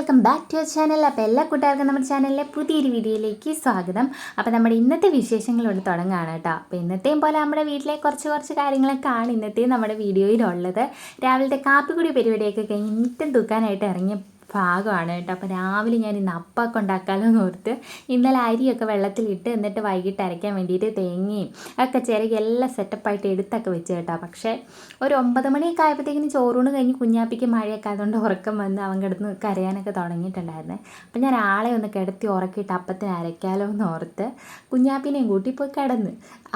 Welcome back to your channel. അപ്പോൾ എല്ലാ കൂട്ടുകാർക്കും നമ്മുടെ ചാനലിലെ പുതിയൊരു വീഡിയോയിലേക്ക് സ്വാഗതം. അപ്പോൾ നമ്മുടെ ഇന്നത്തെ വിശേഷങ്ങളോട് തുടങ്ങുകയാണ് കേട്ടോ. അപ്പോൾ ഇന്നത്തെയും പോലെ നമ്മുടെ വീട്ടിലെ കുറച്ച് കുറച്ച് കാര്യങ്ങളൊക്കെയാണ് ഇന്നത്തെയും നമ്മുടെ വീഡിയോയിലുള്ളത്. രാവിലത്തെ കാപ്പിക്കുടി പരിപാടിയൊക്കെ കഴിഞ്ഞ് മിറ്റം തൂക്കാനായിട്ട് ഇറങ്ങിയ ഭാഗമാണ് കേട്ടോ. അപ്പോൾ രാവിലെ ഞാൻ ഇന്ന് അപ്പമൊക്കെ ഉണ്ടാക്കാമല്ലോ എന്ന് ഓർത്ത് ഇന്നലെ അരിയൊക്കെ വെള്ളത്തിലിട്ട് എന്നിട്ട് വൈകിട്ട് അരയ്ക്കാൻ വേണ്ടിയിട്ട് തേങ്ങയും ഒക്കെ ചിരകി എല്ലാം സെറ്റപ്പായിട്ട് എടുത്തൊക്കെ വെച്ച് കേട്ടോ. പക്ഷേ ഒരു ഒമ്പത് മണിയൊക്കെ ആയപ്പോഴത്തേക്കിന് ചോറൂണ് കഴിഞ്ഞ് കുഞ്ഞാപ്പിക്ക് മഴയൊക്കെ ആയതുകൊണ്ട് ഉറക്കം വന്ന് അവൻ കിടന്ന് കരയാനൊക്കെ തുടങ്ങിയിട്ടുണ്ടായിരുന്നു. അപ്പം ഞാൻ ആളെ ഒന്ന് കിടത്തി ഉറക്കിയിട്ട് അപ്പത്തിന് അരയ്ക്കാലോ എന്ന് ഓർത്ത് കുഞ്ഞാപ്പിനെയും കൂട്ടി പോയി കിടന്ന്.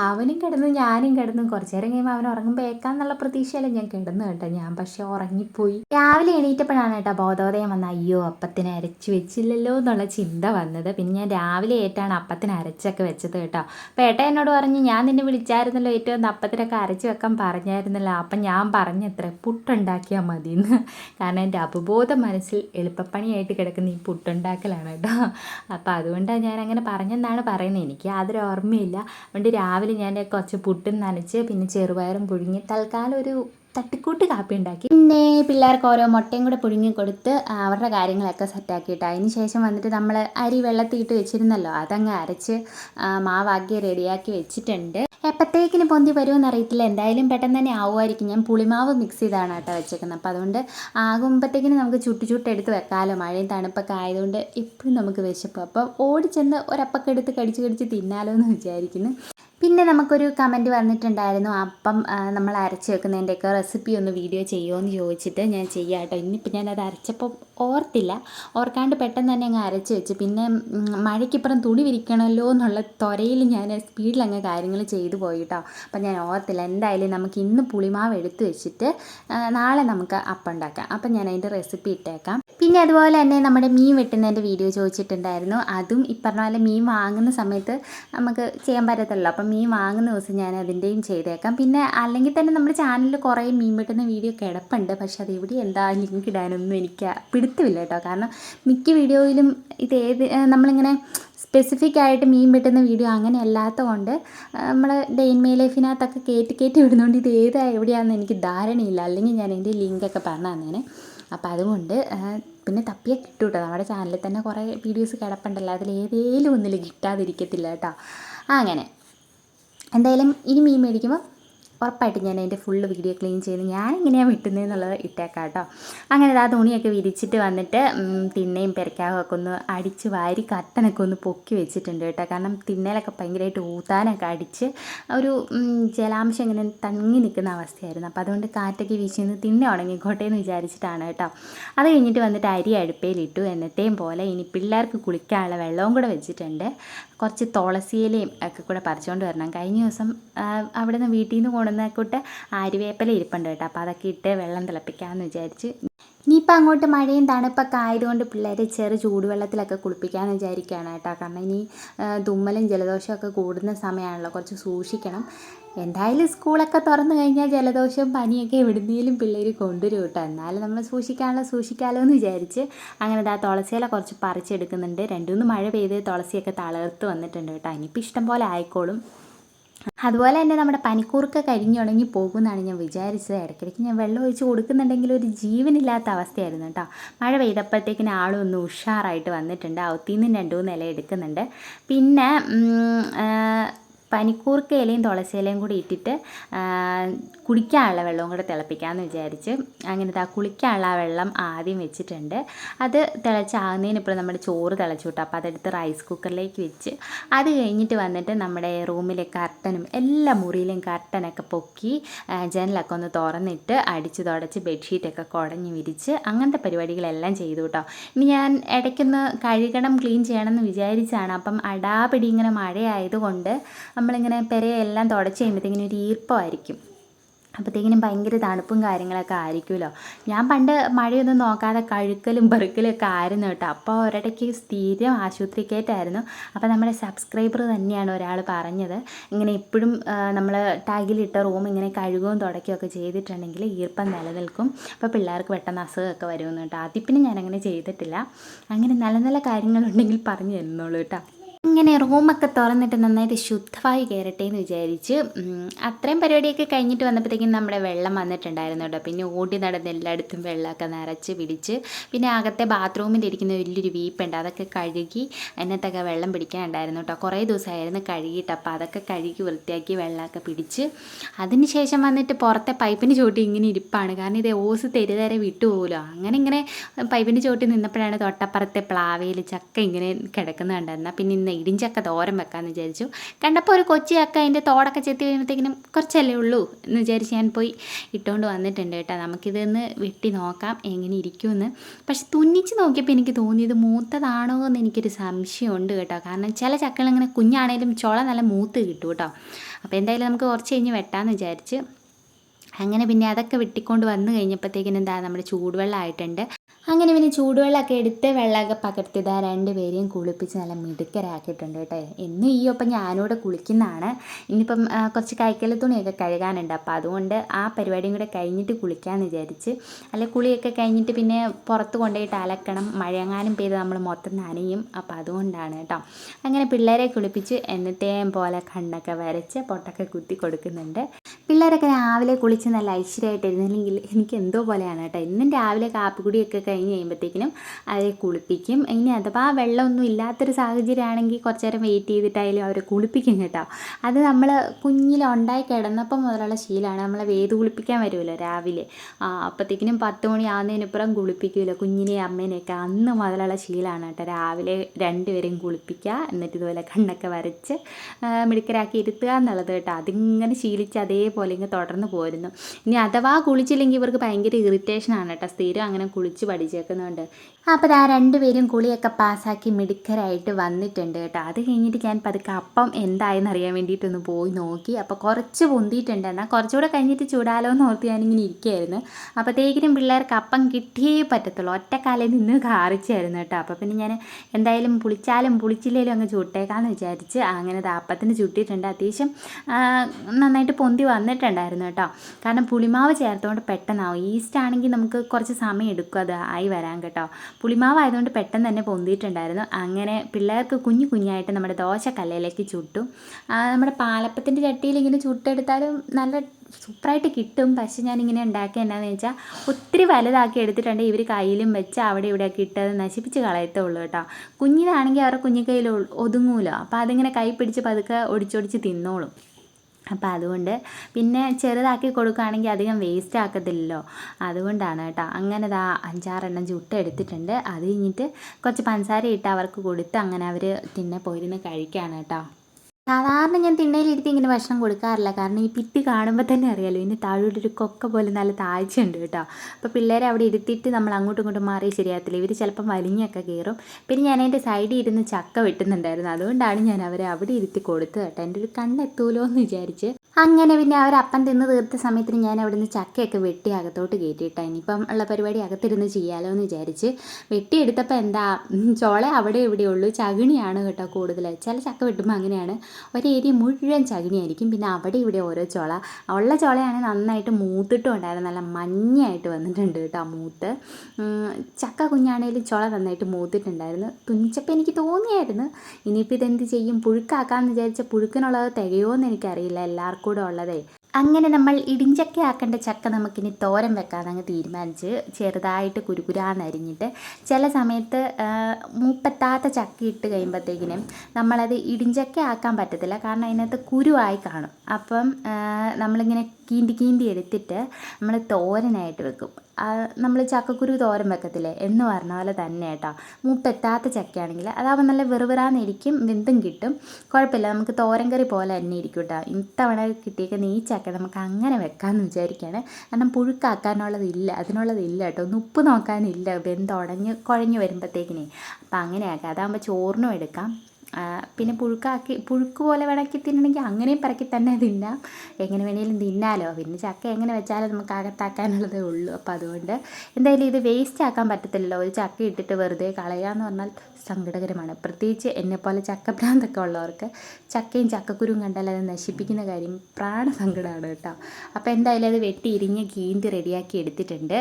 അവനും കിടന്നു ഞാനും കിടന്നു. കുറച്ച് നേരം കഴിയുമ്പോൾ അവൻ ഉറങ്ങുമ്പോൾ ഏക്കാന്നുള്ള പ്രതീക്ഷയല്ല ഞാൻ കിടന്നു കേട്ടോ ഞാൻ. പക്ഷേ ഉറങ്ങിപ്പോയി. രാവിലെ എണീറ്റപ്പോഴാണ് കേട്ടോ ബോധോദയം അയ്യോ അപ്പത്തിന് അരച്ച് വെച്ചില്ലല്ലോ എന്നുള്ള ചിന്ത വന്നത്. പിന്നെ ഞാൻ രാവിലെ ഏറ്റാണ് അപ്പത്തിന് അരച്ചൊക്കെ വെച്ചത് കേട്ടോ. അപ്പോൾ ഏട്ട എന്നോട് പറഞ്ഞ് ഞാൻ നിന്നെ വിളിച്ചായിരുന്നല്ലോ ഏറ്റവും അപ്പത്തിനൊക്കെ അരച്ച് വെക്കാൻ പറഞ്ഞായിരുന്നല്ലോ. അപ്പം ഞാൻ പറഞ്ഞത്ര പുട്ടുണ്ടാക്കിയാൽ മതി എന്ന് കാരണം എന്റെ അപബോധ മനസ്സിൽ എളുപ്പപ്പണിയായിട്ട് കിടക്കുന്ന ഈ പുട്ടുണ്ടാക്കലാണ് കേട്ടോ. അപ്പോൾ അതുകൊണ്ടാണ് ഞാൻ അങ്ങനെ പറഞ്ഞെന്നാണ് പറയുന്നത്. എനിക്ക് യാതൊരു ഓർമ്മയില്ല അതുകൊണ്ട് രാവിലെ ഞാൻ കുറച്ച് പുട്ടും നനച്ച് പിന്നെ ചെറുപയറും പുഴുങ്ങി തൽക്കാലം ഒരു തട്ടിക്കൂട്ട് കാപ്പി ഉണ്ടാക്കി. പിന്നെ പിള്ളേർക്ക് ഓരോ മുട്ടയും കൂടെ പുഴുങ്ങി കൊടുത്ത് അവരുടെ കാര്യങ്ങളൊക്കെ സെറ്റാക്കിയിട്ട് അതിന് ശേഷം വന്നിട്ട് നമ്മൾ അരി വെള്ളത്തിയിട്ട് വെച്ചിരുന്നല്ലോ അതങ്ങ് അരച്ച് മാവാക്കി റെഡിയാക്കി വെച്ചിട്ടുണ്ട്. എപ്പോഴത്തേക്കിന് പൊന്തി വരുമെന്ന് അറിയത്തില്ല. എന്തായാലും പെട്ടെന്ന് തന്നെ ആവുമായിരിക്കും. ഞാൻ പുളിമാവ് മിക്സ് ചെയ്താണ് കേട്ടോ വെച്ചേക്കുന്നത്. അപ്പോൾ അതുകൊണ്ട് ആകുമ്പോഴത്തേക്കിന് നമുക്ക് ചുട്ടു ചുട്ടെടുത്ത് വെക്കാമല്ലോ മഴയും തണുപ്പൊക്കെ ആയതുകൊണ്ട് ഇപ്പോഴും നമുക്ക് വിശപ്പ്. അപ്പോൾ ഓടിച്ചെന്ന് ഒരപ്പൊക്കെ എടുത്ത് കടിച്ച് കടിച്ച് തിന്നാലോ എന്ന് വിചാരിക്കുന്നു. പിന്നെ നമുക്കൊരു കമന്റ് വന്നിട്ടുണ്ടായിരുന്നു അപ്പം നമ്മൾ അരച്ച് വെക്കുന്നതിന്റെയൊക്കെ റെസിപ്പി ഒന്ന് വീഡിയോ ചെയ്യുമോ എന്ന് ചോദിച്ചിട്ട് ഞാൻ ചെയ്യാം കേട്ടോ ഇന്നിപ്പോൾ ഞാനത് അരച്ചപ്പോൾ ഓർത്തില്ല. ഓർക്കാണ്ട് പെട്ടെന്ന് തന്നെ അങ്ങ് അരച്ച് വെച്ച്. പിന്നെ മഴയ്ക്കിപ്പുറം തുണി വിരിക്കണമല്ലോ എന്നുള്ള ത്വരയിൽ ഞാൻ സ്പീഡിൽ അങ്ങ് കാര്യങ്ങൾ ചെയ്തു പോയി കേട്ടോ അപ്പം ഞാൻ ഓർത്തില്ല. എന്തായാലും നമുക്ക് ഇന്ന് പുളിമാവ് എടുത്ത് വെച്ചിട്ട് നാളെ നമുക്ക് അപ്പം ഉണ്ടാക്കാം. അപ്പം ഞാൻ അതിന്റെ റെസിപ്പി ഇട്ടേക്കാം. പിന്നെ അതുപോലെ തന്നെ നമ്മുടെ മീൻ വെട്ടുന്നതിന്റെ വീഡിയോ ചോദിച്ചിട്ടുണ്ടായിരുന്നു. അതും ഈ പറഞ്ഞ പോലെ മീൻ വാങ്ങുന്ന സമയത്ത് നമുക്ക് ചെയ്യാൻ പറ്റത്തുള്ളൂ അപ്പം മീൻ വാങ്ങുന്ന ദിവസം ഞാൻ അതിന്റെയും ചെയ്തേക്കാം. പിന്നെ അല്ലെങ്കിൽ തന്നെ നമ്മുടെ ചാനലിൽ കുറേ മീൻ വെട്ടുന്ന വീഡിയോ കിടപ്പുണ്ട്. പക്ഷെ അത് എവിടെ എന്താ ലിങ്ക് ഇടാനൊന്നും എനിക്ക് പിടുത്തമില്ല കേട്ടോ. കാരണം മിക്ക വീഡിയോയിലും ഇത് ഏത് നമ്മളിങ്ങനെ സ്പെസിഫിക് ആയിട്ട് മീൻ വെട്ടുന്ന വീഡിയോ അങ്ങനെ അല്ലാത്ത കൊണ്ട് നമ്മൾ ഡെയിൻ മൈ ലൈഫിനകത്തൊക്കെ കയറ്റി കയറ്റി വിടുന്നതുകൊണ്ട് ഇത് ഏതാ എവിടെയാണെന്ന് എനിക്ക് ധാരണയില്ല. അല്ലെങ്കിൽ ഞാൻ എന്റെ ലിങ്കൊക്കെ പറഞ്ഞു തന്നേനെ. അപ്പോൾ അതുകൊണ്ട് പിന്നെ തപ്പിയാൽ കിട്ടും. കേട്ടോ നമ്മുടെ ചാനലിൽ തന്നെ കുറേ വീഡിയോസ് കിടപ്പുണ്ടല്ലോ. അതിൽ ഏതേലും ഒന്നിൽ കിട്ടാതിരിക്കത്തില്ല കേട്ടോ. അങ്ങനെ. എന്തായാലും ഇനി മീൻ മേടിക്കുമ്പോൾ ഉറപ്പായിട്ട് ഞാൻ അതിന്റെ ഫുള്ള് വീഡിയോ ക്ലീൻ ചെയ്ത് ഞാൻ എങ്ങനെയാണ് വെട്ടുന്നതെന്നുള്ളത് ഇട്ടേക്കാം കേട്ടോ അങ്ങനെ ആ തുണിയൊക്കെ വിരിച്ചിട്ട് വന്നിട്ട് തിന്നയും ഒക്കെ ഒന്ന് അടിച്ച് വാരി കട്ടനൊക്കെ ഒന്ന് പൊക്കി വെച്ചിട്ടുണ്ട് കേട്ടോ. കാരണം തിന്നലൊക്കെ ഭയങ്കരമായിട്ട് ഊത്താനൊക്കെ അടിച്ച് ഒരു ജലാംശം ഇങ്ങനെ തങ്ങി നിൽക്കുന്ന അവസ്ഥയായിരുന്നു. അപ്പോൾ അതുകൊണ്ട് കാറ്റൊക്കെ വീശി നിന്ന് തിന്ന ഉണങ്ങിക്കോട്ടെ എന്ന് വിചാരിച്ചിട്ടാണ് കേട്ടോ. അത് കഴിഞ്ഞിട്ട് വന്നിട്ട് അരി അടുപ്പയിലിട്ടു എന്നത്തെയും പോലെ ഇനി പിള്ളേർക്ക് കുളിക്കാനുള്ള വെള്ളവും കൂടെ വെച്ചിട്ടുണ്ട്. കുറച്ച് തുളസിയിലയും ഒക്കെ കൂടെ പറിച്ചുകൊണ്ട് വരണം. കഴിഞ്ഞ ദിവസം അവിടെ നിന്ന് വീട്ടിൽ നിന്ന് കൊണ്ടുവന്ന കൂട്ട് ആര്യവേപ്പല ഇരിപ്പുണ്ട് കേട്ടോ. അപ്പോൾ അതൊക്കെ ഇട്ട് വെള്ളം തിളപ്പിക്കാമെന്ന് വിചാരിച്ച് ഇനിയിപ്പോൾ അങ്ങോട്ട് മഴയും തണുപ്പൊക്കെ ആയതുകൊണ്ട് പിള്ളേരെ ചെറു ചൂടുവെള്ളത്തിലൊക്കെ കുളിപ്പിക്കാമെന്ന് വിചാരിക്കുകയാണ് കേട്ടോ. കാരണം ഇനി തുമ്മലും ജലദോഷമൊക്കെ കൂടുന്ന സമയമാണല്ലോ. കുറച്ച് സൂക്ഷിക്കണം. എന്തായാലും സ്കൂളൊക്കെ തുറന്നു കഴിഞ്ഞാൽ ജലദോഷം പനിയൊക്കെ എവിടുന്നേലും പിള്ളേർ കൊണ്ടുവരും കേട്ടോ. എന്നാലും നമ്മൾ സൂക്ഷിക്കാനുള്ള സൂക്ഷിക്കാമല്ലോ എന്ന് വിചാരിച്ച് അങ്ങനെ ആ തുളസിയില കുറച്ച് പറിച്ചെടുക്കുന്നുണ്ട്. രണ്ടുമൂന്ന് മഴ പെയ്ത് തുളസിയൊക്കെ തളർത്ത് വന്നിട്ടുണ്ട് കേട്ടോ. ഇനിയിപ്പോൾ ഇഷ്ടം പോലെ ആയിക്കോളും. അതുപോലെ തന്നെ നമ്മുടെ പനിക്കൂർക്ക കരിഞ്ഞുണങ്ങി പോകുമെന്നാണ് ഞാൻ വിചാരിച്ചത്. ഇടയ്ക്കിടയ്ക്ക് ഞാൻ വെള്ളം ഒഴിച്ച് കൊടുക്കുന്നുണ്ടെങ്കിൽ ഒരു ജീവനില്ലാത്ത അവസ്ഥയായിരുന്നു കേട്ടോ. മഴ പെയ്തപ്പോഴത്തേക്കിന് ഒന്ന് ഉഷാറായിട്ട് വന്നിട്ടുണ്ട്. ആ രണ്ടു മൂന്ന് ഇല എടുക്കുന്നുണ്ട്. പിന്നെ പനിക്കൂർക്ക ഇലയും തുളസി ഇലയും കൂടി ഇട്ടിട്ട് കുടിക്കാനുള്ള വെള്ളവും കൂടെ തിളപ്പിക്കാമെന്ന് വിചാരിച്ച് അങ്ങനെ ഇതാ കുളിക്കാനുള്ള ആ വെള്ളം ആദ്യം വെച്ചിട്ടുണ്ട്. അത് തിളച്ചാകുന്നതിന് ഇപ്പോൾ നമ്മുടെ ചോറ് തിളച്ചു കിട്ടും. അപ്പോൾ അതെടുത്ത് റൈസ് കുക്കറിലേക്ക് വെച്ച് അത് കഴിഞ്ഞിട്ട് വന്നിട്ട് നമ്മുടെ റൂമിലെ കർട്ടനും എല്ലാ മുറിയിലും കർട്ടനൊക്കെ പൊക്കി ജനലൊക്കെ ഒന്ന് തുറന്നിട്ട് അടിച്ച് തുടച്ച് ബെഡ്ഷീറ്റൊക്കെ കുടഞ്ഞ് വിരിച്ച് അങ്ങനത്തെ പരിപാടികളെല്ലാം ചെയ്തു കേട്ടോ. ഇനി ഞാൻ ഇടയ്ക്കൊന്ന് കഴുകണം ക്ലീൻ ചെയ്യണം എന്ന് വിചാരിച്ചാണ്. അപ്പം അടാപിടി ഇങ്ങനെ മഴയായതുകൊണ്ട് നമ്മളിങ്ങനെ പെരയെല്ലാം തുടച്ച് കഴിയുമ്പോഴത്തേക്കിനും ഒരു ഈർപ്പമായിരിക്കും. അപ്പോഴത്തേക്കിനും ഭയങ്കര തണുപ്പും കാര്യങ്ങളൊക്കെ ആയിരിക്കുമല്ലോ. ഞാൻ പണ്ട് മഴയൊന്നും നോക്കാതെ കഴുക്കലും പെറുക്കലും ഒക്കെ ആയിരുന്നു കേട്ടോ. അപ്പോൾ ഒരിടയ്ക്ക് സ്ഥിരം ആശുപത്രി കയറ്റായിരുന്നു അപ്പോൾ നമ്മുടെ സബ്സ്ക്രൈബർ തന്നെയാണ് ഒരാൾ പറഞ്ഞത്. ഇങ്ങനെ എപ്പോഴും നമ്മൾ ടാഗിലിട്ട റൂം ഇങ്ങനെ കഴുകുകയും തുടയ്ക്കുകയൊക്കെ ചെയ്തിട്ടുണ്ടെങ്കിൽ ഈർപ്പം നിലനിൽക്കും. അപ്പോൾ പിള്ളേർക്ക് പെട്ടെന്ന് അസുഖമൊക്കെ വരുമെന്ന് കേട്ടോ. അതിപ്പിന് ഞാനങ്ങനെ ചെയ്തിട്ടില്ല. അങ്ങനെ നല്ല നല്ല കാര്യങ്ങളുണ്ടെങ്കിൽ പറഞ്ഞു തരുന്നുള്ളൂ കേട്ടോ. ഇങ്ങനെ റൂമൊക്കെ തുറന്നിട്ട് നന്നായിട്ട് ശുദ്ധമായി കയറട്ടെ എന്ന് വിചാരിച്ച് അത്രയും പരിപാടിയൊക്കെ കഴിഞ്ഞിട്ട് വന്നപ്പോഴത്തേക്കും നമ്മുടെ വെള്ളം വന്നിട്ടുണ്ടായിരുന്നു കേട്ടോ. പിന്നെ ഓടി നടന്ന് എല്ലായിടത്തും വെള്ളമൊക്കെ നിറച്ച് പിടിച്ച് പിന്നെ അകത്തെ ബാത്റൂമിൽ ഇരിക്കുന്ന വലിയൊരു വീപ്പുണ്ട്. അതൊക്കെ കഴുകി അതിനകത്തൊക്കെ വെള്ളം പിടിക്കാനുണ്ടായിരുന്നു കേട്ടോ. കുറേ ദിവസമായിരുന്നു കഴുകിയിട്ട് അപ്പോൾ അതൊക്കെ കഴുകി വൃത്തിയാക്കി വെള്ളമൊക്കെ പിടിച്ച് അതിന് ശേഷം വന്നിട്ട് പുറത്തെ പൈപ്പിന് ചോട്ടി ഇങ്ങനെ ഇരിപ്പാണ്. കാരണം ഇത് ഓസ് തെരുതരെ വിട്ടുപോകുമല്ലോ അങ്ങനെ ഇങ്ങനെ പൈപ്പിന്റെ ചോട്ടി നിന്നപ്പോഴാണ് തൊട്ടപ്പുറത്തെ പ്ലാവയിൽ ചക്ക ഇങ്ങനെ കിടക്കുന്നുണ്ടായിരുന്നത് പിന്നെ ഇന്ന് ഇടിഞ്ചക്ക തോരൻ വെക്കാമെന്ന് വിചാരിച്ചു. കണ്ടപ്പോൾ ഒരു കൊച്ചു ചക്ക അതിന്റെ തോടൊക്കെ ചെത്തി കഴിയുമ്പോഴത്തേക്കിനും കുറച്ചല്ലേ ഉള്ളൂ എന്ന് വിചാരിച്ച് ഞാൻ പോയി ഇട്ടുകൊണ്ട് വന്നിട്ടുണ്ട് കേട്ടോ. നമുക്കിതൊന്ന് വെട്ടി നോക്കാം എങ്ങനെ ഇരിക്കുമെന്ന്. പക്ഷെ തുന്നിച്ച് നോക്കിയപ്പോൾ എനിക്ക് തോന്നിയത് മൂത്തതാണോ എന്ന് എനിക്കൊരു സംശയമുണ്ട് കേട്ടോ. കാരണം ചില ചക്കകൾ ഇങ്ങനെ കുഞ്ഞാണേലും ചുള നല്ല മൂത്ത് കിട്ടും കേട്ടോ. അപ്പോൾ എന്തായാലും നമുക്ക് കുറച്ച് കഴിഞ്ഞ് വെട്ടാമെന്ന് വിചാരിച്ച്. അങ്ങനെ പിന്നെ അതൊക്കെ വെട്ടിക്കൊണ്ട് വന്നു കഴിഞ്ഞപ്പോഴത്തേക്കിനും എന്താ നമ്മുടെ ചൂടുവെള്ളം ആയിട്ടുണ്ട്. അങ്ങനെ പിന്നെ ചൂടുവെള്ളമൊക്കെ എടുത്ത് വെള്ളമൊക്കെ പകർത്തിയത് ആ രണ്ടുപേരെയും കുളിപ്പിച്ച് നല്ല മിടുക്കരാക്കിയിട്ടുണ്ട് കേട്ടോ. എന്നും ഈ ഒപ്പം ഞാനിവിടെ കുളിക്കുന്നതാണ്. ഇനിയിപ്പം കുറച്ച് കൈക്കൽ തുണിയൊക്കെ കഴുകാനുണ്ട്. അപ്പോൾ അതുകൊണ്ട് ആ പരിപാടിയും കൂടെ കഴിഞ്ഞിട്ട് കുളിക്കാമെന്ന് വിചാരിച്ച്. അല്ല കുളിയൊക്കെ കഴിഞ്ഞിട്ട് പിന്നെ പുറത്ത് കൊണ്ടുപോയിട്ട് അലക്കണം. മഴങ്ങാനും പെയ്ത് നമ്മൾ മൊത്തം നനയും. അപ്പോൾ അതുകൊണ്ടാണ് കേട്ടോ. അങ്ങനെ പിള്ളേരെ കുളിപ്പിച്ച് എന്നത്തെയും പോലെ കണ്ണൊക്കെ വരച്ച് പൊട്ടൊക്കെ കുത്തി കൊടുക്കുന്നുണ്ട്. പിള്ളേരൊക്കെ രാവിലെ കുളിച്ച് നല്ല ഐശ്വര്യമായിട്ട് ഇരുന്നില്ലെങ്കിൽ എനിക്ക് എന്തോ പോലെയാണ് കേട്ടോ. ഇന്നും രാവിലെ കാപ്പിക്കുടിയൊക്കെ കഴിഞ്ഞ് കഴിയുമ്പോഴത്തേക്കിനും അവരെ കുളിപ്പിക്കും. ഇനി അഥവാ വെള്ളമൊന്നും ഇല്ലാത്തൊരു സാഹചര്യമാണെങ്കിൽ കുറച്ച് നേരം വെയിറ്റ് ചെയ്തിട്ടായാലും അവരെ കുളിപ്പിക്കും കേട്ടോ. അത് നമ്മൾ കുഞ്ഞിലുണ്ടായി കിടന്നപ്പം മുതലുള്ള ശീലമാണ്. നമ്മളെ വേത് കുളിപ്പിക്കാൻ വരുമല്ലോ രാവിലെ. അപ്പോഴത്തേക്കിനും പത്ത് മണി ആകുന്നതിനപ്പുറം കുളിപ്പിക്കുമല്ലോ കുഞ്ഞിനെയും അമ്മേനെയൊക്കെ. അന്ന് മുതലുള്ള ശീലമാണ് കേട്ടോ. രാവിലെ രണ്ടുപേരെയും കുളിപ്പിക്കുക എന്നിട്ട് ഇതുപോലെ കണ്ണൊക്കെ വരച്ച് മിടുക്കരാക്കി ഇരുത്തുക എന്നുള്ളത് കേട്ടോ. അതിങ്ങനെ ശീലിച്ച് അതേപോലെ ഇങ്ങ് തുടർന്ന് പോരുന്നു. ഇനി അഥവാ കുളിച്ചില്ലെങ്കിൽ ഇവർക്ക് ഭയങ്കര ഇറിറ്റേഷനാണ് കേട്ടോ. സ്ഥിരം അങ്ങനെ കുളിച്ച് പഠിച്ചേക്കുന്നുണ്ട്. അപ്പോൾ ആ രണ്ടുപേരും കുളിയൊക്കെ പാസ്സാക്കി മിടുക്കരായിട്ട് വന്നിട്ടുണ്ട് കേട്ടോ. അത് കഴിഞ്ഞിട്ട് ഞാൻ പതുക്കെ അപ്പം എന്തായെന്ന് അറിയാൻ വേണ്ടിയിട്ടൊന്ന് പോയി നോക്കി. അപ്പോൾ കുറച്ച് പൊന്തിയിട്ടുണ്ട്. എന്നാൽ കുറച്ചുകൂടെ കഴിഞ്ഞിട്ട് ചൂടാലോ എന്ന് ഓർത്ത് ഞാനിങ്ങനെ ഇരിക്കുകയായിരുന്നു അപ്പോഴത്തേക്കിനും പിള്ളേർക്ക് അപ്പം കിട്ടിയേ പറ്റത്തുള്ളൂ. ഒറ്റക്കാലിൽ നിന്ന് കാറിച്ചായിരുന്നു കേട്ടോ. അപ്പോൾ പിന്നെ ഞാൻ എന്തായാലും പുളിച്ചാലും പുളിച്ചില്ലേലും അങ്ങ് ചുട്ടേക്കാന്ന് വിചാരിച്ച് അങ്ങനെ അത് അപ്പത്തിന് ചുട്ടിയിട്ടുണ്ട്. അത്യാവശ്യം നന്നായിട്ട് പൊന്തി വന്നിട്ടുണ്ടായിരുന്നു കേട്ടോ. കാരണം പുളിമാവ് ചേർത്തുകൊണ്ട് പെട്ടെന്നാവും. ഈസ്റ്റ് ആണെങ്കിൽ നമുക്ക് കുറച്ച് സമയം എടുക്കും അത് ആയി വരാൻ കേട്ടോ. പുളിമാവ് ആയതുകൊണ്ട് പെട്ടെന്ന് തന്നെ പൊന്തിയിട്ടുണ്ടായിരുന്നു. അങ്ങനെ പിള്ളേർക്ക് കുഞ്ഞു കുഞ്ഞായിട്ട് നമ്മുടെ ദോശക്കല്ലയിലേക്ക് ചുട്ടു. ആ, നമ്മുടെ പാലപ്പത്തിന്റെ ചട്ടിയിൽ ഇങ്ങനെ ചുട്ടെടുത്താലും നല്ല സൂപ്പറായിട്ട് കിട്ടും. പക്ഷെ ഞാനിങ്ങനെ ഉണ്ടാക്കിയ എന്നാന്ന് വെച്ചാൽ ഒത്തിരി വലുതാക്കി എടുത്തിട്ടുണ്ട്. ഇവർ കയ്യിലും വെച്ച് അവിടെ ഇവിടെയൊക്കെ അത് നശിപ്പിച്ച് കളയത്തേ ഉള്ളൂ കേട്ടോ. കുഞ്ഞിനാണെങ്കിൽ അവരുടെ കുഞ്ഞിക്കൈയിൽ ഒതുങ്ങൂലോ. അപ്പോൾ അതിങ്ങനെ കൈ പിടിച്ച് പതുക്കെ ഒടിച്ചൊടിച്ച് തിന്നോളും. അപ്പോൾ അതുകൊണ്ട് പിന്നെ ചെറുതാക്കി കൊടുക്കുകയാണെങ്കിൽ അധികം വേസ്റ്റ് ആക്കത്തില്ലല്ലോ. അതുകൊണ്ടാണ് കേട്ടോ. അങ്ങനെ ദാ അഞ്ചാറെണ്ണം ചുട്ട് എടുത്തിട്ടുണ്ട്. അത് കഴിഞ്ഞിട്ട് കുറച്ച് പഞ്ചസാര ഇട്ട് അവർക്ക് കൊടുത്ത് അങ്ങനെ അവർ തിന്നെ പോയിരുന്ന് കഴിക്കുകയാണ് കേട്ടോ. സാധാരണ ഞാൻ തിണ്ണയിലിരുത്തി ഇങ്ങനെ ഭക്ഷണം കൊടുക്കാറില്ല. കാരണം ഈ പിറ്റ് കാണുമ്പോൾ തന്നെ അറിയാലോ ഇതിന് താഴോട്ട് ഒരു കൊക്ക പോലെ നല്ല താഴ്ചയുണ്ട് കേട്ടോ. അപ്പോൾ പിള്ളേരെ അവിടെ ഇരുത്തിയിട്ട് നമ്മൾ അങ്ങോട്ടും ഇങ്ങോട്ടും മാറി ശരിയാകത്തില്ല. ഇവർ ചിലപ്പം വലിഞ്ഞൊക്കെ കയറും. പിന്നെ ഞാൻ എന്റെ സൈഡിൽ ഇരുന്ന് ചക്ക വെട്ടുന്നുണ്ടായിരുന്നു. അതുകൊണ്ടാണ് ഞാൻ അവരെ അവിടെ ഇരുത്തി കൊടുത്തത് കേട്ടോ. എന്റെ ഒരു കണ്ണെത്തൂലോ എന്ന് വിചാരിച്ച്. അങ്ങനെ പിന്നെ അവർ അപ്പം തിന്ന് തീർത്ത സമയത്തിന് ഞാൻ അവിടെ നിന്ന് ചക്കയൊക്കെ വെട്ടി അകത്തോട്ട് കയറ്റിയിട്ടാ. ഇനിയിപ്പം ഉള്ള പരിപാടി അകത്തിരുന്ന് ചെയ്യാലോ എന്ന് വിചാരിച്ച് വെട്ടിയെടുത്തപ്പോൾ എന്താ ചോളെ അവിടെ ഇവിടെ ഉള്ളൂ ചകിണിയാണ് കേട്ടോ കൂടുതൽ ചില ചക്ക വെട്ടുമ്പോൾ അങ്ങനെയാണ്. ഒരു ഏരിയ മുഴുവൻ ചകിണിയായിരിക്കും. പിന്നെ അവിടെ ഇവിടെ ഓരോ ചോള. ഉള്ള ചോളയാണ് നന്നായിട്ട് മൂത്തിട്ടും ഉണ്ടായിരുന്നു നല്ല മഞ്ഞയായിട്ട് വന്നിട്ടുണ്ട് കേട്ടോ മൂത്ത്. ചക്ക കുഞ്ഞാണേലും ചോള നന്നായിട്ട് മൂത്തിട്ടുണ്ടായിരുന്നു. തുന്നിച്ചപ്പോൾ എനിക്ക് തോന്നിയായിരുന്നു. ഇനിയിപ്പോൾ ഇതെന്ത് ചെയ്യും? പുഴുക്കാക്കാമെന്ന് വിചാരിച്ച പുഴുക്കിനുള്ളത് തികയോ എന്ന് എനിക്കറിയില്ല. എല്ലാവർക്കും കൂടെ ഉള്ളതേ. അങ്ങനെ നമ്മൾ ഇടിഞ്ചക്ക ആക്കേണ്ട ചക്ക നമുക്കിനി തോരൻ വെക്കാമെന്ന് അങ്ങ് തീരുമാനിച്ച് ചെറുതായിട്ട് കുരുകുരാന്നരിഞ്ഞിട്ട് ചില സമയത്ത് മൂപ്പത്താത്ത ചക്ക ഇട്ട് കഴിയുമ്പോഴത്തേക്കിനും നമ്മളത് ഇടിഞ്ചക്ക ആക്കാൻ പറ്റത്തില്ല. കാരണം അതിനകത്ത് കുരുവായി കാണും. അപ്പം നമ്മളിങ്ങനെ കീന്തി കീന്തി എടുത്തിട്ട് നമ്മൾ തോരനായിട്ട് വെക്കും. നമ്മൾ ചക്കക്കുരു തോരൻ വെക്കത്തില്ലേ? എന്ന് പറഞ്ഞ പോലെ തന്നെ കേട്ടോ. മൂപ്പെത്താത്ത ചക്കയാണെങ്കിൽ അതാവുമ്പോൾ നല്ല വെറുവിറാന്നിരിക്കും വെന്തും കിട്ടും. കുഴപ്പമില്ല നമുക്ക് തോരൻ കറി പോലെ തന്നെ ഇരിക്കും കേട്ടോ. ഇത്തവണ കിട്ടിയേക്കുന്ന ഈ ചക്ക നമുക്ക് അങ്ങനെ വെക്കാമെന്ന് വിചാരിക്കുകയാണ് കാരണം പുഴുക്കാക്കാനുള്ളതില്ല അതിനുള്ളതില്ല കേട്ടോ. ഒന്ന് ഉപ്പ് നോക്കാനില്ല വെന്തുടഞ്ഞ് കുഴഞ്ഞ് വരുമ്പോഴത്തേക്കിനെ അപ്പം അങ്ങനെയാക്കാം. അതാകുമ്പോൾ ചോറിനും എടുക്കാം. പിന്നെ പുഴുക്കാക്കി പുഴുക്ക് പോലെ വിളക്കി തിന്നണമെങ്കിൽ അങ്ങനെയും പിറക്കി തന്നെ തിന്നാം. എങ്ങനെ വേണേലും തിന്നാലോ. പിന്നെ ചക്ക എങ്ങനെ വെച്ചാലും നമുക്ക് അകത്താക്കാനുള്ളതേ ഉള്ളൂ. അപ്പോൾ അതുകൊണ്ട് എന്തായാലും ഇത് വേസ്റ്റ് ആക്കാൻ പറ്റത്തില്ലല്ലോ. ഒരു ചക്ക ഇട്ടിട്ട് വെറുതെ കളയാന്ന് പറഞ്ഞാൽ സങ്കടകരമാണ്. പ്രത്യേകിച്ച് എന്നെപ്പോലെ ചക്കഭ്രാന്തൊക്കെ ഉള്ളവർക്ക് ചക്കയും ചക്കക്കുരും കണ്ടാൽ അത് നശിപ്പിക്കുന്ന കാര്യം പ്രാണസങ്കടമാണ് കേട്ടോ. അപ്പോൾ എന്തായാലും അത് വെട്ടി ഇരിഞ്ഞ് കീന്തി റെഡിയാക്കി എടുത്തിട്ടുണ്ട്.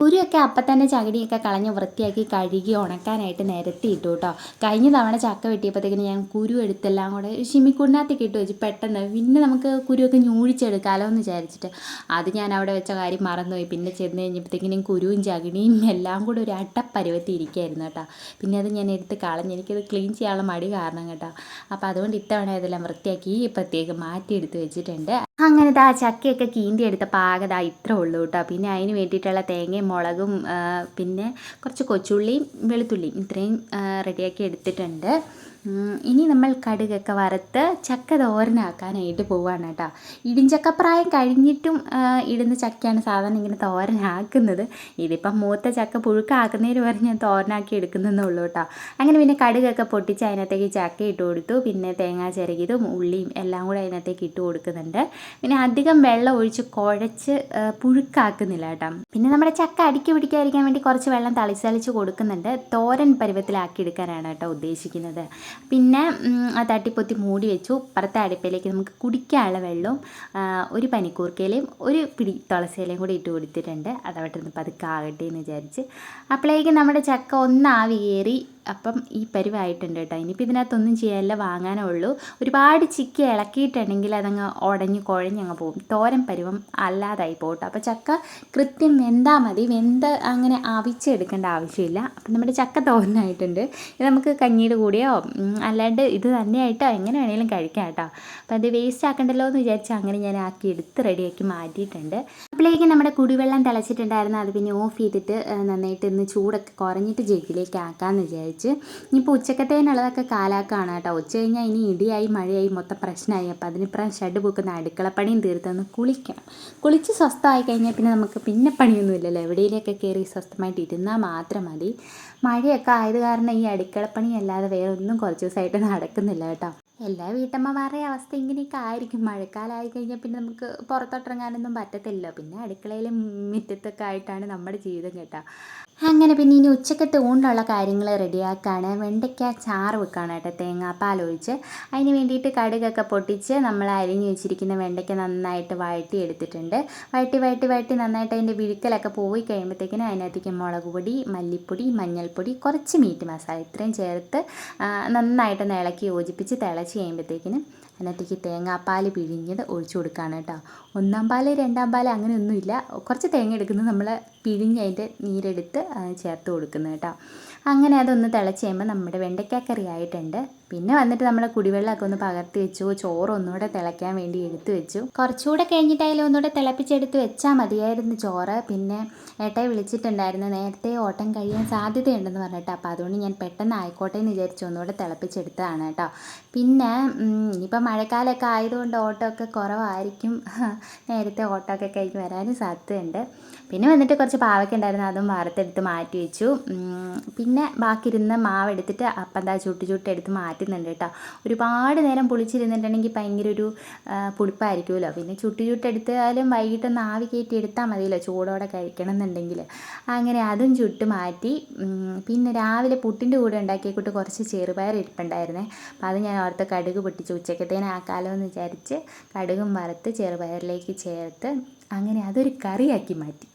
കുരുവൊക്കെ അപ്പം തന്നെ ചകിടിയൊക്കെ കളഞ്ഞ് വൃത്തിയാക്കി കഴുകി ഉണക്കാനായിട്ട് നിരത്തി ഇട്ടു കേട്ടോ. കഴിഞ്ഞ തവണ ചക്ക വെട്ടിയപ്പോഴത്തേക്കിന് ഞാൻ കുരു എടുത്തെല്ലാം കൂടെ ഷിമിക്കുണ്ണാത്തേക്ക് ഇട്ട് വെച്ച് പെട്ടെന്ന് പിന്നെ നമുക്ക് കുരുവൊക്കെ ഞൂഴിച്ചെടുക്കാമല്ലോ എന്ന് വിചാരിച്ചിട്ട് അത് ഞാൻ അവിടെ വെച്ച കാര്യം മറന്നുപോയി. പിന്നെ ചെന്ന് കഴിഞ്ഞപ്പോഴത്തേക്കിനും കുരുവും ചകിടിയും എല്ലാം കൂടെ ഒരു അട്ടപ്പരുവത്തി ഇരിക്കുകയായിരുന്നു കേട്ടോ. പിന്നെ അത് ഞാൻ എടുത്ത് കളഞ്ഞ് എനിക്കത് ക്ലീൻ ചെയ്യാനുള്ള മടി കാരണം കേട്ടോ. അപ്പോൾ അതുകൊണ്ട് ഇത്തവണ ഇതെല്ലാം വൃത്തിയാക്കി പ്രത്യേകം മാറ്റിയെടുത്ത് വെച്ചിട്ടുണ്ട്. അങ്ങനെ ദാ ചക്കയൊക്കെ കീന്തി എടുത്ത പാകത ഇത്ര ഉള്ളൂ കേട്ടോ. പിന്നെ അതിന് വേണ്ടിയിട്ടുള്ള തേങ്ങയും മുളകും പിന്നെ കുറച്ച് കൊച്ചുള്ളിയും വെളുത്തുള്ളിയും ഇത്രയും റെഡിയാക്കി എടുത്തിട്ടുണ്ട്. ഇനി നമ്മൾ കടുകൊക്കെ വറുത്ത് ചക്ക തോരനാക്കാനായിട്ട് പോവാണ് കേട്ടോ. ഇടിഞ്ചക്കപ്രായം കഴിഞ്ഞിട്ടും ഇടുന്ന ചക്കയാണ് സാധാരണ ഇങ്ങനെ തോരനാക്കുന്നത്. ഇതിപ്പം മൂത്ത ചക്ക പുഴുക്കാക്കുന്നതിന് വരെ ഞാൻ തോരനാക്കി എടുക്കുന്നതേ ഉള്ളൂ കേട്ടോ. അങ്ങനെ പിന്നെ കടുകൊക്കെ പൊട്ടിച്ച് അതിനകത്തേക്ക് ചക്ക ഇട്ട് കൊടുത്തു. പിന്നെ തേങ്ങ ചിരകിയതും ഉള്ളിയും എല്ലാം കൂടെ അതിനകത്തേക്ക് ഇട്ട് കൊടുക്കുന്നുണ്ട്. പിന്നെ അധികം വെള്ളം ഒഴിച്ച് കുഴച്ച് പുഴുക്കാക്കുന്നില്ല കേട്ടോ. പിന്നെ നമ്മുടെ ചക്ക അടുക്കി പിടിക്കാതിരിക്കാൻ വേണ്ടി കുറച്ച് വെള്ളം തളിച്ച് തളിച്ച് കൊടുക്കുന്നുണ്ട്. തോരൻ പരുവത്തിലാക്കി എടുക്കാനാണ് കേട്ടോ ഉദ്ദേശിക്കുന്നത്. പിന്നെ ആ തട്ടിപ്പൊത്തി മൂടി വെച്ചു. പുറത്തെ അടുപ്പിലേക്ക് നമുക്ക് കുടിക്കാനുള്ള വെള്ളവും ഒരു പനിക്കൂർക്കയിലയും ഒരു പിടി തുളസിയിലയും കൂടി ഇട്ട് കൊടുത്തിട്ടുണ്ട്. അതവിടെ നിന്ന് പതുക്കെ ആകട്ടെ എന്ന് വിചാരിച്ച്. അപ്പോഴേക്കും നമ്മുടെ ചക്ക ഒന്ന് ആവി കയറി അപ്പം ഈ പരിവായിട്ടുണ്ട് കേട്ടോ. ഇനിയിപ്പോൾ ഇതിനകത്തൊന്നും ചെയ്യാനില്ല വാങ്ങാനേ ഉള്ളൂ ഒരുപാട് ചിക്കി ഇളക്കിയിട്ടുണ്ടെങ്കിൽ അതങ്ങ് ഉടഞ്ഞ് കുഴഞ്ഞങ്ങ് പോകും. തോരൻ പരിവം അല്ലാതായി പോകട്ടോ. അപ്പോൾ ചക്ക കൃത്യം വെന്താൽ മതി. വെന്ത് അങ്ങനെ അവിച്ചെടുക്കേണ്ട ആവശ്യമില്ല. അപ്പം നമ്മുടെ ചക്ക തോരനായിട്ടുണ്ട്. ഇത് നമുക്ക് കഞ്ഞിയുടെ കൂടിയോ അല്ലാണ്ട് ഇത് തന്നെയായിട്ടോ എങ്ങനെ വേണേലും കഴിക്കാം കേട്ടോ. അപ്പോൾ അത് വേസ്റ്റ് ആക്കണ്ടല്ലോ എന്ന് വിചാരിച്ച് അങ്ങനെ ഞാൻ ആക്കി എടുത്ത് റെഡിയാക്കി മാറ്റിയിട്ടുണ്ട്. അപ്പോഴേക്കും നമ്മുടെ കുടിവെള്ളം തിളച്ചിട്ടുണ്ടായിരുന്നു. അത് പിന്നെ ഓഫ് ചെയ്തിട്ട് നന്നായിട്ട് ഇന്ന് ചൂടൊക്കെ കുറഞ്ഞിട്ട് ജഗ്ഗിലേക്ക് ആക്കാമെന്ന് വിചാരിച്ച് ഇനിയിപ്പോൾ ഉച്ചക്കത്തേനുള്ളതൊക്കെ കാലാക്കാണ് കേട്ടോ. ഉച്ച കഴിഞ്ഞാൽ ഇനി ഇടിയായി മഴയായി മൊത്തം പ്രശ്നമായി. അപ്പോൾ അതിനിപ്പുറം ഷെഡ് പൂക്കുന്ന അടുക്കളപ്പണിയും തീർത്തൊന്ന് കുളിക്കണം. കുളിച്ച് സ്വസ്ഥമായി കഴിഞ്ഞാൽ പിന്നെ നമുക്ക് പിന്നെ പണിയൊന്നുമില്ലല്ലോ. എവിടെയിലൊക്കെ കയറി സ്വസ്ഥമായിട്ട് ഇരുന്നാൽ മാത്രം മതി. മഴയൊക്കെ ആയത് കാരണം ഈ അടുക്കളപ്പണി അല്ലാതെ വേറെ ഒന്നും കുറച്ച് ദിവസമായിട്ട് നടക്കുന്നില്ല കേട്ടോ. എല്ലാ വീട്ടമ്മമാരുടെ അവസ്ഥ ഇങ്ങനെയൊക്കെ ആയിരിക്കും. മഴക്കാലമായി കഴിഞ്ഞാൽ പിന്നെ നമുക്ക് പുറത്തോട്ടിറങ്ങാനൊന്നും പറ്റത്തില്ല പിന്നെ അടുക്കളയിലെ മുറ്റത്തൊക്കെ ആയിട്ടാണ് നമ്മുടെ ജീവിതം കേട്ടോ. അങ്ങനെ പിന്നെ ഇനി ഉച്ചക്കത്തെ ഊണ്ടുള്ള കാര്യങ്ങൾ റെഡിയാക്കാണ്. വെണ്ടയ്ക്ക ചാറ് വെക്കാണ് കേട്ടോ. തേങ്ങാപ്പാൽ ഒഴിച്ച് അതിന് വേണ്ടിയിട്ട് കടുകൊക്കെ പൊട്ടിച്ച് നമ്മൾ അരിഞ്ഞ് വെച്ചിരിക്കുന്ന വെണ്ടയ്ക്ക നന്നായിട്ട് വഴറ്റി എടുത്തിട്ടുണ്ട്. വഴറ്റി വഴറ്റി വഴറ്റി നന്നായിട്ട് അതിന്റെ വിഴുക്കലൊക്കെ പോയി കഴിയുമ്പോഴത്തേക്കിനും അതിനകത്തേക്ക് മുളക് പൊടി മല്ലിപ്പൊടി മഞ്ഞൾപ്പൊടി കുറച്ച് മീറ്റ് മസാല ഇത്രയും ചേർത്ത് നന്നായിട്ട് ഇളക്കി യോജിപ്പിച്ച് തിളച്ച് കഴിയുമ്പോഴത്തേക്കിനും അതിനകത്തേക്ക് തേങ്ങാപ്പാൽ പിഴിഞ്ഞത് ഒഴിച്ചു കൊടുക്കുകയാണ് കേട്ടോ. ഒന്നാം പാൽ രണ്ടാം പാൽ അങ്ങനെയൊന്നുമില്ല. കുറച്ച് തേങ്ങ എടുക്കുന്നത് നമ്മൾ പിഴിഞ്ഞ് അതിന്റെ നീരെടുത്ത് ചേർത്ത് കൊടുക്കുന്നത് കേട്ടോ. അങ്ങനെ അതൊന്ന് തിളച്ച് കഴിയുമ്പോൾ നമ്മുടെ വെണ്ടയ്ക്കാക്കറി ആയിട്ടുണ്ട്. പിന്നെ വന്നിട്ട് നമ്മൾ കുടിവെള്ളമൊക്കെ ഒന്ന് പകർത്തി വെച്ചു. ചോറ് ഒന്നുകൂടെ തിളയ്ക്കാൻ വേണ്ടി എടുത്തു വെച്ചു. കുറച്ചുകൂടെ കഴിഞ്ഞിട്ടായാലും ഒന്നുകൂടെ തിളപ്പിച്ചെടുത്ത് വെച്ചാൽ മതിയായിരുന്നു ചോറ്. പിന്നെ ഏട്ടായി വിളിച്ചിട്ടുണ്ടായിരുന്നു നേരത്തെ ഓട്ടം കഴിയാൻ സാധ്യതയുണ്ടെന്ന് പറഞ്ഞിട്ട്. അപ്പോൾ അതുകൊണ്ട് ഞാൻ പെട്ടെന്ന് ആയിക്കോട്ടെ എന്ന് വിചാരിച്ചു. ഒന്നുകൂടെ തിളപ്പിച്ചെടുത്തതാണ് കേട്ടോ. പിന്നെ ഇനിയിപ്പോൾ മഴക്കാലമൊക്കെ ആയതുകൊണ്ട് ഓട്ടമൊക്കെ കുറവായിരിക്കും. നേരത്തെ ഓട്ടമൊക്കെ കഴിഞ്ഞ് വരാനും സാധ്യതയുണ്ട്. പിന്നെ വന്നിട്ട് കുറച്ച് പാവയ്ക്ക ഉണ്ടായിരുന്നു. അതും വറുത്തെടുത്ത് മാറ്റി വെച്ചു. പിന്നെ ബാക്കി ഇരുന്ന മാവ് എടുത്തിട്ട് അപ്പം എന്താ ചുട്ട് ചുട്ട് എടുത്ത് മാറ്റുന്നുണ്ട് കേട്ടോ. ഒരുപാട് നേരം പൊളിച്ചിരുന്നിട്ടുണ്ടെങ്കിൽ ഭയങ്കര ഒരു പുളിപ്പായിരിക്കുമല്ലോ. പിന്നെ ചുട്ട് ചുട്ടെടുത്താലും വൈകിട്ടൊന്ന് ആവി കയറ്റി എടുത്താൽ മതിയല്ലോ ചൂടോടെ കഴിക്കണം എന്നുണ്ടെങ്കിൽ അങ്ങനെ അതും ചുട്ട് മാറ്റി പിന്നെ രാവിലെ പുട്ടിന്റെ കൂടെ ഉണ്ടാക്കിയ കൂട്ട് കുറച്ച് ചെറുപയർ ഇരിപ്പുണ്ടായിരുന്നേ. അപ്പോൾ അത് ഞാൻ ഓർത്ത് കടുക് പൊട്ടിച്ച്. ആ കാലമെന്ന് വിചാരിച്ച് കടുകും വറുത്ത് ചെറുപയറിലേക്ക് ചേർത്ത് അങ്ങനെ അതൊരു കറിയാക്കി മാറ്റി.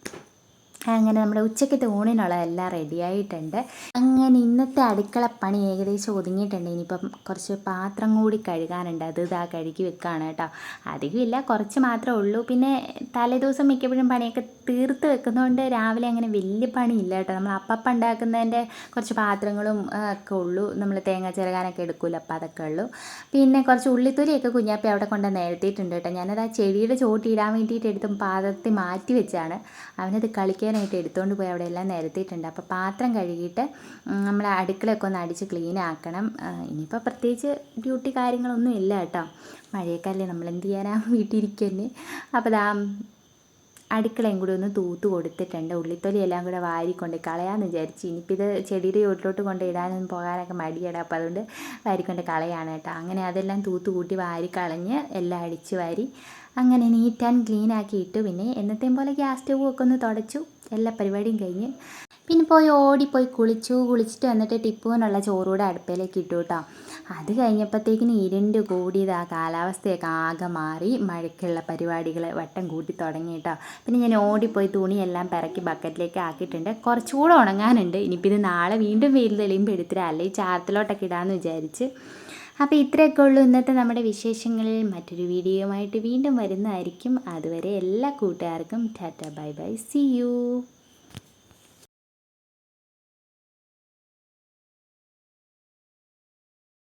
അങ്ങനെ നമ്മുടെ ഉച്ചക്കത്തെ ഊണിനുള്ളതെല്ലാം റെഡിയായിട്ടുണ്ട് അങ്ങനെ ഇന്നത്തെ അടുക്കള പണി ഏകദേശം ഒതുങ്ങിയിട്ടുണ്ട്. ഇനിയിപ്പം കുറച്ച് പാത്രം കൂടി കഴുകാനുണ്ട്. അത് ഇതാ കഴുകി വെക്കുകയാണ് കേട്ടോ. അധികമില്ല കുറച്ച് മാത്രമേ ഉള്ളൂ. പിന്നെ തലേദിവസം മിക്കപ്പോഴും പണിയൊക്കെ തീർത്ത് വെക്കുന്നതുകൊണ്ട് രാവിലെ അങ്ങനെ വലിയ പണിയില്ല കേട്ടോ. നമ്മൾ അപ്പം ഉണ്ടാക്കുന്നതിന്റെ കുറച്ച് പാത്രങ്ങളും ഒക്കെ ഉള്ളൂ. നമ്മൾ തേങ്ങ ചിരകാനൊക്കെ എടുക്കുമല്ലോ അപ്പോൾ അതൊക്കെ ഉള്ളൂ. പിന്നെ കുറച്ച് ഉള്ളിത്തൊലിയൊക്കെ കുഞ്ഞാപ്പി അവിടെ കൊണ്ട് നേരത്തിയിട്ടുണ്ട് കേട്ടോ. ഞാനത് ആ ചെടിയുടെ ചോട്ടിയിടാൻ വേണ്ടിയിട്ട് എടുത്തും പാത്രത്തിൽ മാറ്റി വെച്ചാണ്. അവനത് കളിക്കാനായിട്ട് എടുത്തുകൊണ്ട് പോയി അവിടെ എല്ലാം നിരത്തിയിട്ടുണ്ട്. അപ്പോൾ പാത്രം കഴുകിയിട്ട് നമ്മൾ അടുക്കളയൊക്കെ ഒന്ന് അടിച്ച് ക്ലീൻ ആക്കണം. ഇനിയിപ്പോൾ പ്രത്യേകിച്ച് ഡ്യൂട്ടി കാര്യങ്ങളൊന്നും ഇല്ല കേട്ടോ. മഴയൊക്കെ നമ്മൾ എന്ത് ചെയ്യാനാ വീട്ടിലിരിക്കുക തന്നെ അപ്പോൾ ദാ അടുക്കളയും കൂടി ഒന്ന് തൂത്ത് കൊടുത്തിട്ടുണ്ട്. ഉള്ളിത്തൊലി എല്ലാം കൂടെ വാരിക്കൊണ്ട് കളയാമെന്ന് വിചാരിച്ചു. ഇനിയിപ്പോൾ ഇത് ചെടിയുടെ ചോട്ടിലോട്ട് കൊണ്ട് ഇടാനൊന്നും പോകാനൊക്കെ മടിയടാ. അപ്പോൾ അതുകൊണ്ട് വാരിക്കൊണ്ട് കളയാണ് കേട്ടോ. അങ്ങനെ അതെല്ലാം തൂത്ത് കൂട്ടി വാരി കളഞ്ഞ് എല്ലാം അടിച്ച് വാരി അങ്ങനെ നീറ്റ് ആൻഡ് ക്ലീൻ ആക്കി ഇട്ടു പിന്നെ എന്നത്തെയും പോലെ ഗ്യാസ് സ്റ്റവ് ഒക്കെ ഒന്ന് തുടച്ചു. എല്ലാ പരിപാടിയും കഴിഞ്ഞ് പിന്നെ പോയി ഓടിപ്പോയി കുളിച്ചു കുളിച്ചിട്ട് വന്നിട്ട് ടിപ്പുവിനുള്ള ചോറൂടെ അടുപ്പയിലേക്ക് ഇട്ടു കേട്ടോ അത് കഴിഞ്ഞപ്പോഴത്തേക്കിന് ഇരുണ്ട് കൂടിയത് ആ കാലാവസ്ഥയൊക്കെ ആകെ മാറി. മഴയ്ക്കുള്ള പരിപാടികൾ വട്ടം കൂട്ടി തുടങ്ങി കേട്ടോ പിന്നെ ഞാൻ ഓടിപ്പോയി തുണിയെല്ലാം പിറക്കി ബക്കറ്റിലേക്ക് ആക്കിയിട്ടുണ്ട്. കുറച്ചുകൂടെ ഉണങ്ങാനുണ്ട്. ഇനിയിപ്പോൾ ഇത് നാളെ വീണ്ടും വെയിൽ തെളിയുമ്പോൾ എടുത്തിട്ട് അല്ലെങ്കിൽ ചാർത്തിലോട്ടൊക്കെ ഇടാമെന്ന് വിചാരിച്ച്. അപ്പോൾ ഇത്രയൊക്കെ ഉള്ളൂ ഇന്നത്തെ നമ്മുടെ വിശേഷങ്ങളിൽ. മറ്റൊരു വീഡിയോയുമായിട്ട് വീണ്ടും വരുന്നതായിരിക്കും. അതുവരെ എല്ലാ കൂട്ടുകാർക്കും tata bye bye. See you